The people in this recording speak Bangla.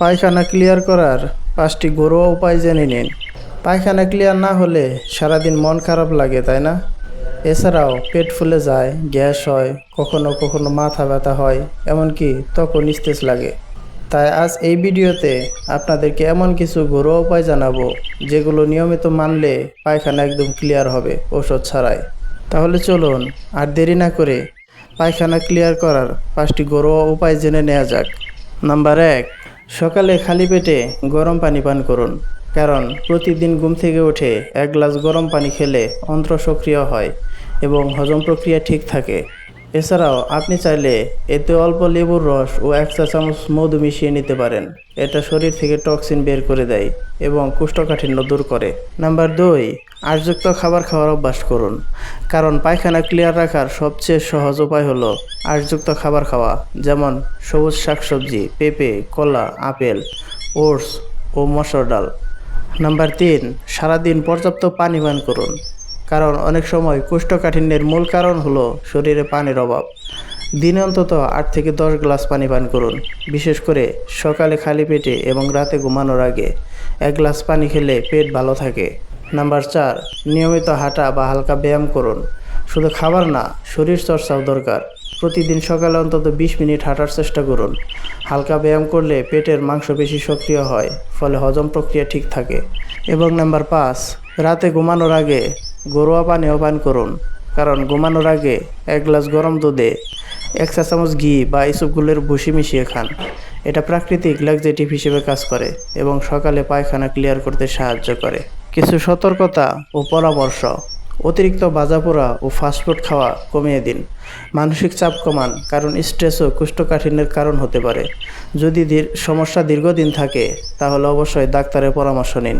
পায়খানা ক্লিয়ার করার পাঁচটি ঘরোয়া উপায় জেনে নিন। পায়খানা ক্লিয়ার না হলে সারাদিন মন খারাপ লাগে, তাই না? এছাড়াও পেট ফুলে যায়, গ্যাস হয়, কখনো কখনো মাথা ব্যথা হয়, এমনকি তখন নিস্তেজ লাগে। তাই আজ এই ভিডিওতে আপনাদেরকে এমন কিছু ঘরোয়া উপায় জানাব, যেগুলো নিয়মিত মানলে পায়খানা একদম ক্লিয়ার হবে ওষুধ ছাড়াই। তাহলে চলুন আর দেরি না করে পায়খানা ক্লিয়ার করার পাঁচটি ঘরোয়া উপায় জেনে নেওয়া যাক। নাম্বার এক সকালে খালি পেটে গরম পানি পান করুন, কারণ প্রতিদিন ঘুম থেকে উঠে এক গ্লাস গরম পানি খেলে অন্ত্র সক্রিয় হয় এবং হজম প্রক্রিয়া ঠিক থাকে। এছাড়াও আপনি চাইলে এতে অল্প লেবুর রস ও এক চা চামচ মধু মিশিয়ে নিতে পারেন। এটা শরীর থেকে টক্সিন বের করে দেয় এবং কোষ্ঠকাঠিন্য দূর করে। নাম্বার দুই, আশযুক্ত খাবার খাওয়ার অভ্যাস করুন। কারণ পায়খানা ক্লিয়ার রাখার সবচেয়ে সহজ উপায় হলো আশযুক্ত খাবার খাওয়া, যেমন সবুজ শাকসবজি, পেঁপে, কলা, আপেল, ওটস ও মসুর ডাল। নাম্বার তিন, সারাদিন পর্যাপ্ত পানি পান করুন। কারণ অনেক সময় কোষ্ঠকাঠিন্যের মূল কারণ হলো শরীরে পানির অভাব। দিনে অন্তত আট থেকে দশ গ্লাস পানি পান করুন, বিশেষ করে সকালে খালি পেটে এবং রাতে ঘুমানোর আগে। এক গ্লাস পানি খেলে পেট ভালো থাকে। নাম্বার চার, নিয়মিত হাঁটা বা হালকা ব্যায়াম করুন। শুধু খাবার না, শরীর চর্চাও দরকার। প্রতিদিন সকালে অন্তত বিশ মিনিট হাঁটার চেষ্টা করুন। হালকা ব্যায়াম করলে পেটের মাংস বেশি সক্রিয় হয়, ফলে হজম প্রক্রিয়া ঠিক থাকে। এবং নাম্বার পাঁচ, রাতে ঘুমানোর আগে গরুয়া পানিও পান করুন, কারণ ঘুমানোর আগে এক গ্লাস গরম দুধে এক চা চামচ ঘি বা ইসবগুলের ভুসি মিশিয়ে খান। এটা প্রাকৃতিক ল্যাকজেটিভ হিসেবে কাজ করে এবং সকালে পায়খানা ক্লিয়ার করতে সাহায্য করে। কিছু সতর্কতা ও পরামর্শ, অতিরিক্ত ভাজাপোড়া ও ফাস্টফুড খাওয়া কমিয়ে দিন। মানসিক চাপ কমান, কারণ স্ট্রেসও কুষ্ঠকাঠিন্যের কারণ হতে পারে। যদি সমস্যা দীর্ঘদিন থাকে, তাহলে অবশ্যই ডাক্তারের পরামর্শ নিন।